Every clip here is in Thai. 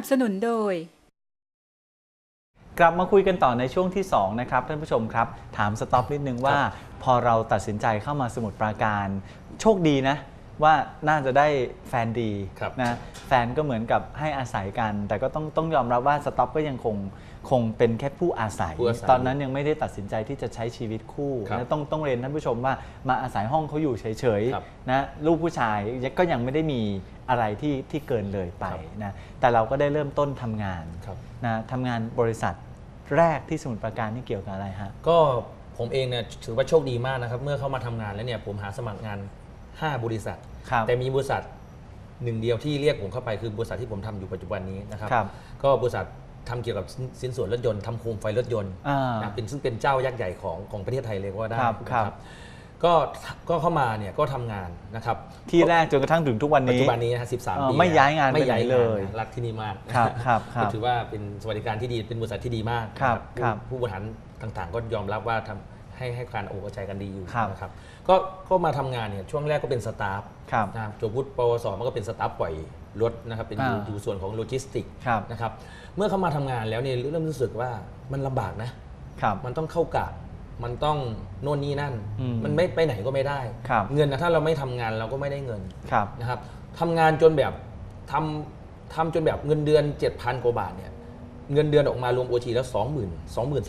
นับสนุนโดย กลับมาคุยกันต่อในช่วงที่ 2 นะครับท่านผู้ชมครับ ถามสต็อปนิดนึงว่า พอเราตัดสินใจเข้ามาสมุทรปราการ โชคดีนะ ว่าน่าจะได้แฟนดีครับนะแฟนก็เหมือนกับให้อาศัยกัน แต่ก็ต้องต้องยอมรับว่าสต็อปก็ยังคงคงเป็นแค่ผู้อาศัยผู้อาศัยตอนนั้นยังไม่ได้ตัดสินใจที่จะใช้ชีวิตคู่ครับนะต้องต้องเรียนท่านผู้ชมว่ามาอาศัยห้องเขาอยู่เฉยครับๆนะลูกผู้ชายก็ยังไม่ได้มีอะไรที่ที่เกินเลยไปครับนะแต่เราก็ได้เริ่มต้นทำงานครับนะทำงานบริษัทแรกที่สมุทรปราการนี่เกี่ยวกับอะไรฮะก็ผมเองเนี่ยถือว่าโชคดีมากนะครับ เมื่อเข้ามาทำงานแล้วเนี่ยผมหาสมัครงาน 5 บริษัท ครับ แต่มีบริษัทหนึ่งเดียวที่เรียกผมเข้าไปคือบริษัทที่ผมทำอยู่ปัจจุบันนี้นะครับ ครับ ก็บริษัททำเกี่ยวกับสิ้นสิ้นส่วนรถยนต์ทำโคมไฟรถยนต์ อ่า นะเป็นซึ่งเป็นเจ้ายักษ์ใหญ่ของของประเทศไทยเลยก็ว่าได้ครับนะครับก็ก็เข้ามาเนี่ยก็ทำงานนะครับที่แรกจนกระทั่งถึงทุกวันปัจนี้ จุบันนี้นะฮะ13เอ่อปีไม่ย้ายงานไม่ไปไหนย้ายเลยงานนะรักที่นี่มากครับครับครับก็ถือว่าเป็นสวัสดิการที่ดีเป็นบริษัทที่ดีมากครับนะครับ ผู้ผู้บริหารต่างๆ ก็ยอมรับว่าทำ ให้ให้การโอกาใจกันดีอยู่ครับนะครับก็ก็มาทำงานเนี่ยช่วงแรกก็เป็นสตาฟครับนะครับจบวุฒิปวสมันก็เป็นสตาฟปล่อยรถนะครับเป็นอยู่อ่าอยู่ส่วนของโลจิสติกครับนะครับเมื่อเข้ามาทำงานแล้วเนี่ยเริ่มรู้สึกว่ามันลำบากนะครับมันต้องเข้ากะมันต้องโน่นนี่นั่นอืมมันไม่ไปไหนก็ไม่ได้ครับเงินนะถ้าเราไม่ทำงานเราก็ไม่ได้เงินครับนะครับทำงานจนแบบทำทำจนแบบเงินเดือน 7,000 กว่าบาทเนี่ยเงินเดือนออกมารวมโอทีแล้ว 20,000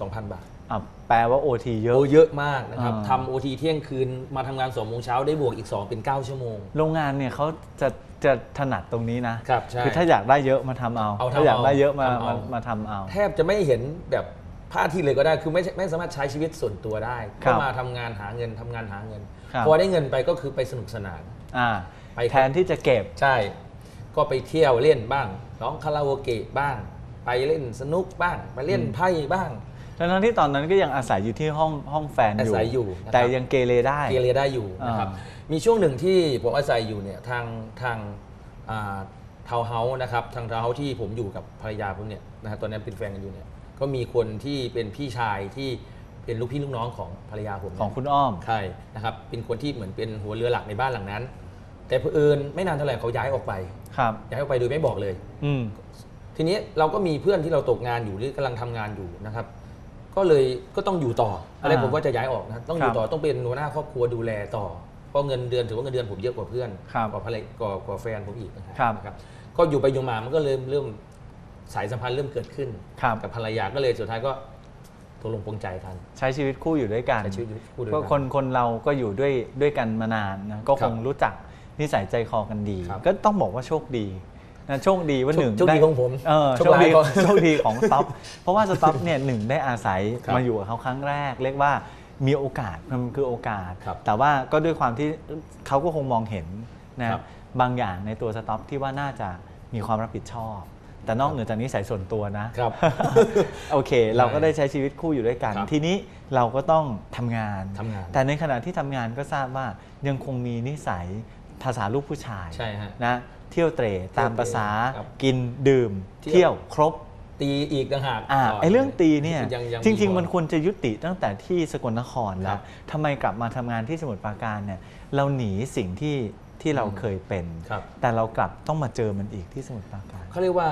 22,000 บาทอะ แปลว่า OT เยอะ โอ้เยอะมากนะครับอ่าทำโอทีเที่ยงคืนมาทำงาน2โมงเช้าได้บวกอีก 2 เป็น 9 ชั่วโมง โรงงานเนี่ยเขาจะจะถนัดตรงนี้นะครับใช่อถ้าอยากได้เยอะมาทำเอา เอาทำถ้าอยากได้เยอะมาเอาทำเอา มามาทำเอา แทบจะไม่เห็นแบบพระอาทิตย์เลยก็ได้ คือไม่ใช่ไม่สามารถใช้ชีวิตส่วนตัวได้ครัก็บมาทำงานหาเงินทำงานหาเงิน ครับ พอได้เงินไปก็คือไปสนุกสนาน อ่าไป แทนที่จะเก็บ ใช่ ก็ไปเที่ยวเล่นบ้าง ร้องคาราโอเกะบ้าง ไปเล่นสนุกบ้าง ไปเล่นไพ่บ้าง ทั้งๆที่ตอนนั้นก็ยังอาศัยอยู่ที่ห้องห้องแฟนอยู่อาศัยอยู่นะครับ แต่ยังเกเรได้ เกเรได้อยู่นะครับ อ่มีช่วงหนึ่งที่ผมอาศัยอยู่เนี่ยทางทางทาวเฮาส์นะครับทางทาวเฮาส์ที่ผมอยู่กับภรรยาผมเนี่ยนะครับตอนนั้นเป็นแฟนกันอยู่เนี่ยก็มีคนที่เป็นพี่ชายที่เป็นลูกพี่ลูกน้องของภรรยาผมเนี่ยของคุณอ้อม ใช่นะครับเป็นคนที่เหมือนเป็นหัวเรือหลักในบ้านหลังนั้น แต่เผอิญไม่นานเท่าไหร่เขาย้ายออกไปครับ ย้ายออกไปโดยไม่บอกเลย อืม ทีนี้เราก็มีเพื่อนที่เราตกงานอยู่หรือกำลังทำงานอยู่นะครับ ก็เลยก็ต้องอยู่ต่ออะไรอ่าผมว่าจะย้ายออกนะต้องอยู่ครับต่อต้องเป็นหัวหน้าครอบครัวดูแลต่อเพราะเงินเดือนถือว่าเงินเดือนผมเยอะกว่าเพื่อนครับกว่าภรรยกว่ากว่าแฟนผมอีกนะฮะครับนะครับก็อยู่ไปอยู่มามันก็เริ่มเริ่มสายสัมพันธ์เริ่มเกิดขึ้นครับกับภรรยาก็เลยสุดท้ายก็ตกลงปรงใจกันใช้ชีวิตคู่อยู่ด้วยกันใช้ชีวิตคู่ด้วยก็กันคนคนเราก็อยู่ด้วยด้วยกันมานานนะก็ครัคบงรู้จักนิสัยใจคอกันดีครับก็ต้องบอกว่าโชคดีนะ โชคดีว่าโชคหนึ่งโชคดีไของผมเออโชโชคคร้ายดีของโชคดีของสต็อปเพราะว่าสต็อปเนี่ยหนึ่งได้อาศัยครับมาอยู่กับเขาครั้งแรก เรียกว่ามีโอกาสมันคือโอกาสครับแต่ว่าก็ด้วยความที่เขาก็คงมองเห็นนะครับบางอย่างในตัวสต็อปที่ว่าน่าจะมีความรับผิดชอบ แต่นอกเหนือจากนี้สายส่วนตัวนะครับโอเค เราก็ได้ใช้ชีวิตคู่อยู่ด้วยกันครับทีนี้เราก็ต้องทำงานทำงาน แต่ในขณะที่ทำงานก็ทราบว่ายังคงมีนิสัยภาษาลูกผู้ชายใช่ฮะนะ เที่ยวเตร่ตามภาษาครับกินดื่ม เที่เที่ยยว วครบ ตีอีกต่างหากอ่าไอ้เรื่องตีเนี่ยยังยังจริงก่อๆมันควรจะยุติตั้งแต่ที่สกลนครครัแล้วบทำไมกลับมาทำงานที่สมุทรปราการเนี่ยเราหนีสิ่งที่ที่เราอืมเคยเป็น ครับ แต่เรากลับต้องมาเจอมันอีกที่สมุทรปราการเขาเรียกว่า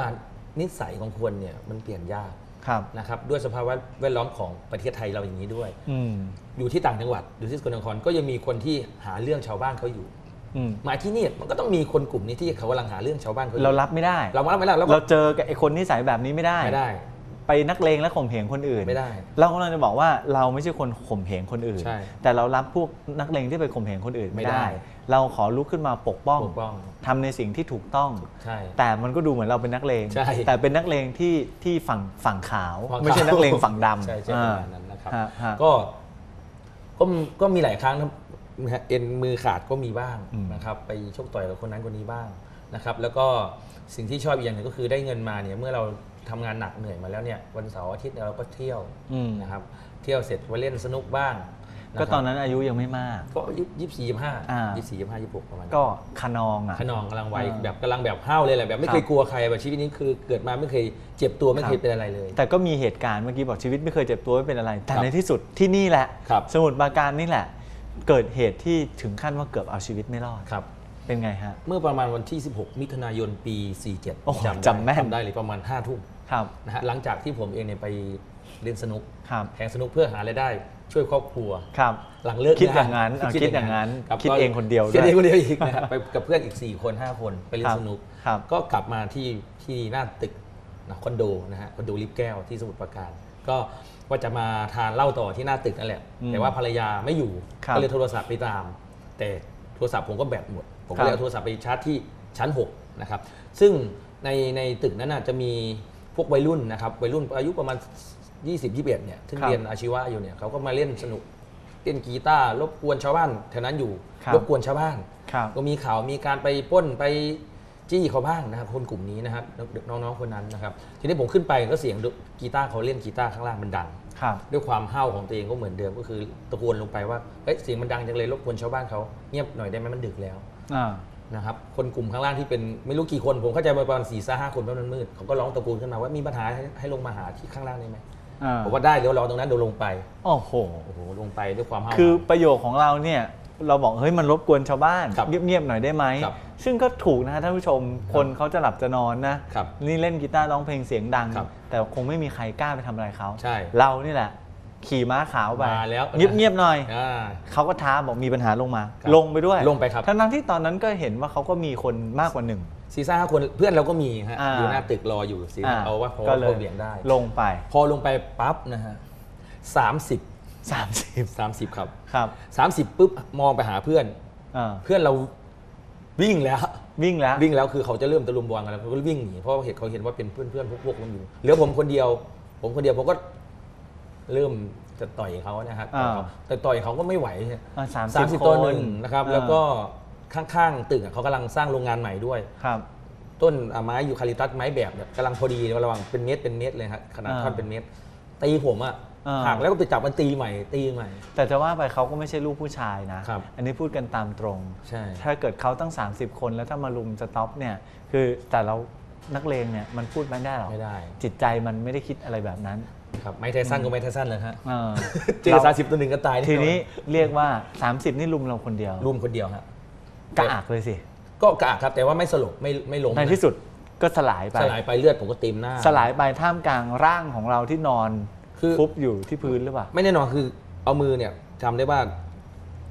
นิสัยของคนเนี่ยมันเปลี่ยนยากครับ นะครับ ด้วยสภาวะแวดล้อมของประเทศไทยเราอย่างนี้ด้วย อืม อยู่ที่ต่างจังหวัดอยู่ที่สกลนครก็ยังมีคนที่หาเรื่องชาวบ้านเขาอยู่อื มมาที่นี่มันก็ต้องมีคนกลุ่มนี้ที่เขากำลังหาเรื่องชาวบ้านเขาอยู่เรารับไม่ได้ เรามารับไม่ได้เราก็เราเจอกับไอ้คนนิสัยแบบนี้ไม่ได้ ไม่ได้ ไปนักเลงและข่มเหงคนอื่นไม่ได้ เรากำลังจะบอกว่าเราไม่ใช่คนข่มเหงคนอื่น ใช่แต่เรารับพวกนักเลงที่ไปข่มเหงคนอื่นไม่ไม่ได้ ได้ เราขอลุกขึ้นมาปกป้องปกป้องทำในสิ่งที่ถูกต้อง ใช่แต่มันก็ดูเหมือนเราเป็นนักเลง ใช่แต่เป็นนักเลงที่ที่ฝั่งฝั่งขาว ฝั่งขาวไม่ใช่นักเลงฝั่งดำใช่ใช่ประมาณนั้นนะครับ ฮฮะก็ก็ก็มีหลายครั้งนะ ฮะเอ็นมือขาดก็มีบ้างอืมนะครับไปชกต่อยกับคนนั้นคนนี้บ้างนะครับแล้วก็สิ่งที่ชอบอีกอย่างหนึ่งก็คือได้เงินมาเนี่ยเมื่อเราทำงานหนักเหนื่อยมาแล้วเนี่ยวันเสาร์อาทิตย์เนี่ยเราก็เที่ยวอืมนะครับเที่ยวเสร็จไปเล่นสนุกบ้างะก็ครับตอนนั้นอายุยังไม่มาก ก็ยี่สิบสี่ยี่ห้าอ่ายี่สี่ยี่ห้ายี่หกประมาณนั้นก็ขนองอะขนองกำลังวัยอ่าแบบกำลังแบบห้าวเลยแหละแบบไม่ครับเคยกลัวใครแบบชีวิตนี้คือเกิดมาไม่เคยเจ็บตัวไม่เคยเป็นอะไรเลย แต่ก็มีเหตุการณ์เมื่อกี้บอกชีวิตไม่เคยเจ็บตัวไม่เป็นอะไร แต่ครับในที่สุดที่นี่แหละครับสมุทรปราการนี่แหละ เกิดเหตุที่ถึงขั้นว่าเกือบเอาชีวิตไม่รอดครับ เป็นไงฮะ เมื่อประมาณวันที่ 16 มิถุนายนปี 47โอ้โหได้จำแม่น จำได้เลยประมาณ 5 ทุ่มครับ นะฮะหลังจากที่ผมเองเนี่ยไปเล่นสนุกครับ แข่งสนุกเพื่อหารายได้ช่วยครอบครัว ครับ หลังเลิกคิดงอย่างนั้นอะคิดอย่างนั้นรับคิดก็เองคนเดียวคิดด้วยเองคนเดียวอีกนะครับไปกับเพื่อนอีก 4 คน 5 คนไปเล่คนรับสนุก ครับ ก็กลับมาที่ที่หน้าตึกนะคอนโดนะฮะคอนโดลิฟต์แก้วที่สมุทรปราการ ก็ว่าจะมาทานเหล้าต่อที่หน้าตึกนั่นแหละอืมแต่ว่าภรรยาไม่อยู่ ครับก็เลยโทรศัพท์ไปตาม แต่โทรศัพท์ผมก็แบตหมด ผมครัก็บเลยเอาโทรศัพท์ไปชาร์จที่ชั้น 6 นะครับ ซึ่งในในตึกนั้นนะจะมีพวกวัยรุ่นนะครับ วัยรุ่นอายุประมาณ 20 21เนี่ยซึ่งครับเรียนอาชีวะอยู่เนี่ยเขาก็มาเล่นสนุกเล่นกีตาร์รบกวนชาวบ้านแถวนั้นอยู่ครับ รบกวนชาวบ้าน ครับ ก็มีข่าวมีการไปปล้นไป จี้เขาบ้างนะครับคนกลุ่มนี้นะครับน้องๆคนนั้นนะครับ ทีนี้ผมขึ้นไปก็เสียงกีตาร์เขาเล่นกีตาร์ข้างล่างมันดังครับด้วยความห้าวของตัวเองก็เหมือนเดิมก็คือตะโกนลงไปว่าเฮ้ยเสียงมันดังจังเลยรบกวนชาวบ้านเขาเงียบหน่อยได้ไหมมันดึกแล้วอ่านะครับคนกลุ่มข้างล่างที่เป็นไม่รู้กี่คนผมเข้าใจประมาณสี่ห้าคนเพราะมันมืดเขาก็ร้องตะโกนขึ้นมาว่ามีปัญหาให้ให้ลงมาหาที่ข้างล่างได้ไหมอ่าผมว่าได้เดี๋ยวรอตรงนั้นเดี๋ยวลงไปโอ้โหโอ้โหลงไปด้วยความห้าวคือประโยคของเราเนี่ย เราบอกเฮ้ยมันรบกวนชาวบ้านครับเงียบๆหน่อยได้ไหม ครับซึ่งก็ถูกนะฮะท่านผู้ชม คนเขาจะหลับจะนอนนะครับนี่เล่นกีตาร์ร้องเพลงเสียงดัง ครับแต่คงไม่มีใครกล้าไปทำอะไรเขาใช่เรานี่แหละ ขี่ม้าขาวไปมาแล้ว เงียบๆหน่อย อ่า เขาก็ท้าบอกมีปัญหาลงมา ครับลงไปด้วยลงไปครับ ทั้งๆที่ตอนนั้นก็เห็นว่าเขาก็มีคนมากกว่าหนึ่ง ซีซ่าคนเพื่อนเราก็มีฮะอ่า อยู่หน้าตึกรออยู่ซีอ่เอาว่าเพราะก็ว่าเลเขายเบี่ยงได้ ลงไป พอลงไปปั๊บนะฮะสามสิบ 30สามสิบครับ ครับสามสิบปุ๊บมองไปหาเพื่อน อ่าเพื่อนเราวิ่งแล้ว วิ่งแล้ว วิ่งแล้วคือเขาจะเริ่มตะลุมบอลกันแล้วเขาก็วิ่งหนีเพราะเห็นเขาเห็นว่าเป็นเพื่อนเพื่อนๆพวกพวกมันอยู่เหลือผมคนเดียว ผมคนเดียวผมก็เริ่มจะต่อยเขานะครับอ่า แต่ต่อยเขาก็ไม่ไหวอ่าสามสามสิบต่อหนึ่งนะครับอ่าแล้วก็ข้างๆตึกอะเขากำลังสร้างโรงงานใหม่ด้วย ครับ ต้นอะไม้ยูคาลิปตัสไม้แบบเนี่ยกำลังพอดีระหว่างเป็นเม็ดเป็นเม็ดเลยครับขนาดอ่า ท่อนเป็นเม็ดตีผมอะ อ่า หักแล้วก็ไปจับมันตีใหม่ ตีใหม่ แต่จะว่าไปเขาก็ไม่ใช่ลูกผู้ชายนะ ครับอันนี้พูดกันตามตรง ใช่ ถ้าเกิดเขาตั้ง 30 คนแล้วถ้ามาลุมสต็อปเนี่ย คือแต่เรานักเลงเนี่ยมันพูดไม่ได้หรอกไม่ได้จิตใจมันไม่ได้คิดอะไรแบบนั้นครับไม้ไทสันก็ไม้ไทสันเลยฮะเออเจอสามสิบตัวหนึ่งก็ตายทีนี้เรียกว่า 30 นี่ลุมเราคนเดียวรุมคนเดียวฮะกระอักเลยสิ ก็กระอักครับแต่ว่าไม่สลบไม่ไม่ล้มในนะที่สุดก็สลายไปสลายไปเลือดผมก็เต็มหน้า สลายไปท่ามกลางร่างของเราที่นอน คือฟุบอยู่ที่พื้นหรือเปล่า ไม่แน่นอนคือเอามือเนี่ยจำได้ว่า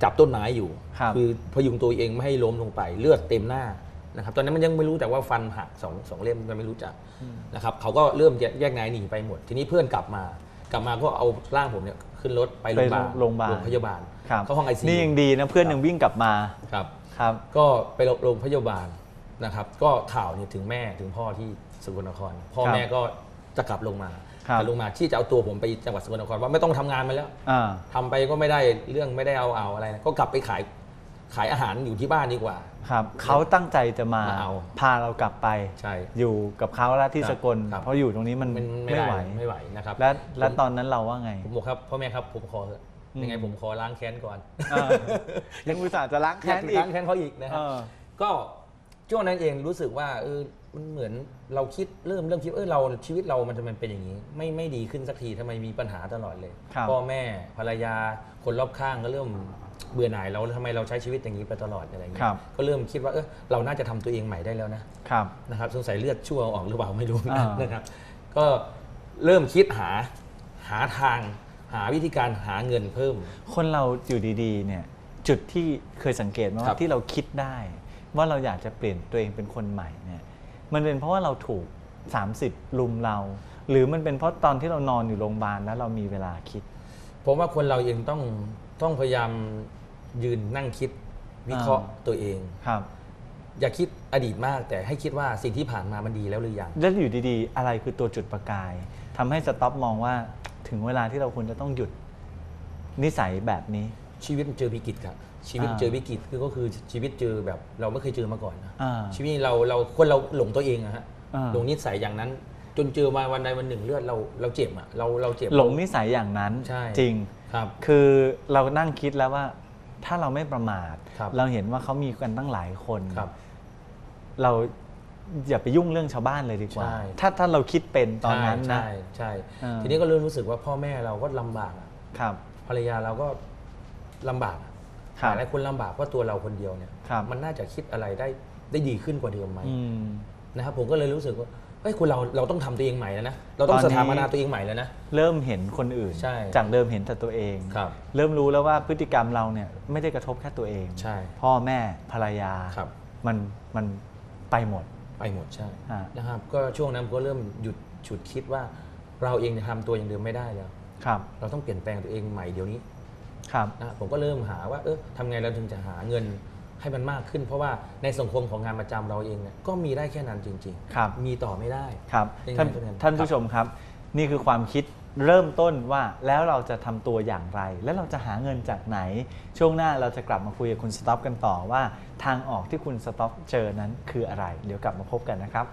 จับต้นไม้อยู่ครับอพยุงตัวเองไม่ให้ล้มลงไป เลือดเต็มหน้านะครับ ตอนนั้นมันยังไม่รู้แต่ว่าฟันหักสองสองเล่มมันไม่รู้จักนะครับเขาก็เริ่มแยกแยกนายหนีไปหมด ทีนี้เพื่อนกลับมา กลับมาก็เอาร่างผมเนี่ยขึ้นรถไปโรงพยาบาลไปโรงพยาบาลโรงพยาบาลครับเข้าห้องไอซีนี่ยังดีนะเพื่อนยังวิ่งกลับมาครับครับ ก็ไปโรงพยาบาลนะครับ ก็ข่าวเนี่ยถึงแม่ถึงพ่อที่สกลนคร พ่อครับแม่ก็จะกลับลงมาครับ แต่ลงมาที่จะเอาตัวผมไปจังหวัดสกลนครว่าไม่ต้องทำงานมาแล้วอ่าทำไปก็ไม่ได้เรื่องไม่ได้เอาเอาอะไรนะก็กลับไปขายขายอาหารอยู่ที่บ้านดีกว่า ครับเขาตั้งใจจะมามาเอาพาเรากลับไปใช่อยู่กับเขาแล้วที่ครับสกลครับเพราะอยู่ตรงนี้มันมันไม่ไม่ได้ไหวไม่ไหวนะครับและและผมตอนนั้นเราว่าไงผมบอกครับพ่อแม่ครับผมขอเถอะอืมยังไงผมขอล้างแค้นก่อนเออยังอุตส่าห์จะล้างแค้นอีกล้างแค้นเขาอีกนะคเอรับอก็ช่วงนั้นเองรู้สึกว่าเออ มันเหมือนเราคิดเริ่มเริ่มคิดเออเราชีวิตเรามันทำไมเป็นอย่างนี้ ไม่ไม่ดีขึ้นสักทีทำไมมีปัญหาตลอดเลย ครับ พ่อแม่ภรรยาคนรอบข้างก็เริ่มเบื่อหน่ายเราแล้วทำไมเราใช้ชีวิตอย่างนี้ไปตลอดอะไรเงี้ครัยบ ก็เริ่มคิดว่าเออเราน่าจะทำตัวเองใหม่ได้แล้วนะ ครับ นะครับสงสัยเลือดชั่วออกหรือเปล่าไม่รู้อ่านนะครับ ก็เริ่มคิดหาหาทางหาวิธีการหาเงินเพิ่ม คนเราอยู่ดีๆ เนี่ย จุดที่เคยสังเกตไหมครัว่าบที่เราคิดได้ ว่าเราอยากจะเปลี่ยนตัวเองเป็นคนใหม่เนี่ย มันเป็นเพราะว่าเราถูก 30 ลุมเรา หรือมันเป็นเพราะตอนที่เรานอนอยู่โรงพยาบาลแล้วเรามีเวลาคิด ผมว่าคนเราเองต้องต้องพยายามยืนนั่งคิดวิเคราะห์อ่าตัวเองครับ อย่าคิดอดีตมากแต่ให้คิดว่าสิ่งที่ผ่านมามันดีแล้วหรือยังแล้วอยู่ดีๆ อะไรคือตัวจุดประกายทำให้สต็อปมองว่าถึงเวลาที่เราควรจะต้องหยุดนิสัยแบบนี้ ชีวิตมันเจอวิกฤตครับชีวิตอ่าเจอวิกฤตคือก็คือชีวิตเจอแบบเราไม่เคยเจอมาก่อนนะอ่าชีวิตเราเราคนเราหลงตัวเองอะฮะอ่าหลงนิสัยอย่างนั้น จนเจอมาวันใดวันหนึ่งเลือดเราเราเจ็บอะเราเราเจ็บหลงนิสัยอย่างนั้นใช่จริงครับ คือเรานั่งคิดแล้วว่า ถ้าเราไม่ประมาทครับเราเห็นว่าเขามีกันตั้งหลายคนครับ เราอย่าไปยุ่งเรื่องชาวบ้านเลยดีกว่าใช่ถ้าถ้าเราคิดเป็นตอนนั้นนะใช่ใช่อ่าทีนี้ก็เริ่มรู้สึกว่าพ่อแม่เราก็ลำบากอะครับภรรยาเราก็ ลำบากอะครับหลายคนลำบากเพราะตัวเราคนเดียวเนี่ยครับ มันน่าจะคิดอะไรได้ได้ดีขึ้นกว่าเดิมไหมอืม นะครับผมก็เลยรู้สึกว่าเฮ้ยคุณเราเราต้องทำตัวเองใหม่แล้วนะเราต้องตอนสนี้ถาปนาตัวเองใหม่แล้วนะ เริ่มเห็นคนอื่น ใช่จากเดิมเห็นแต่ตัวเอง ครับเริ่มรู้แล้วว่าพฤติกรรมเราเนี่ยไม่ได้กระทบแค่ตัวเอง ใช่พ่อแม่ภรรยา ครับ มันมันไปหมด ไปหมดใช่ฮะ นะครับก็ช่วงนั้นผมก็เริ่มหยุดฉุดคิดว่า เราเองจะทำตัวอย่างเดิมไม่ได้แล้ว ครับ เราต้องเปลี่ยนแปลงตัวเองใหม่เดี๋ยวนี้ครับ นะผมก็เริ่มหาว่าเออทำไงเราถึงจะหาเงินให้มันมากขึ้น เพราะว่าในสังคมของงานประจำเราเองเนี่ยก็มีได้แค่นั้นจริงครับมีต่อไม่ได้ครับยังไงท่านก็เป็นท่านผู้ชมครับ นี่คือความคิดเริ่มต้นว่าแล้วเราจะทำตัวอย่างไร แล้วเราจะหาเงินจากไหน ช่วงหน้าเราจะกลับมาคุยกับคุณสต็อปกันต่อว่า ทางออกที่คุณสต็อปเจอนั้นคืออะไร เดี๋ยวกลับมาพบกันนะครับ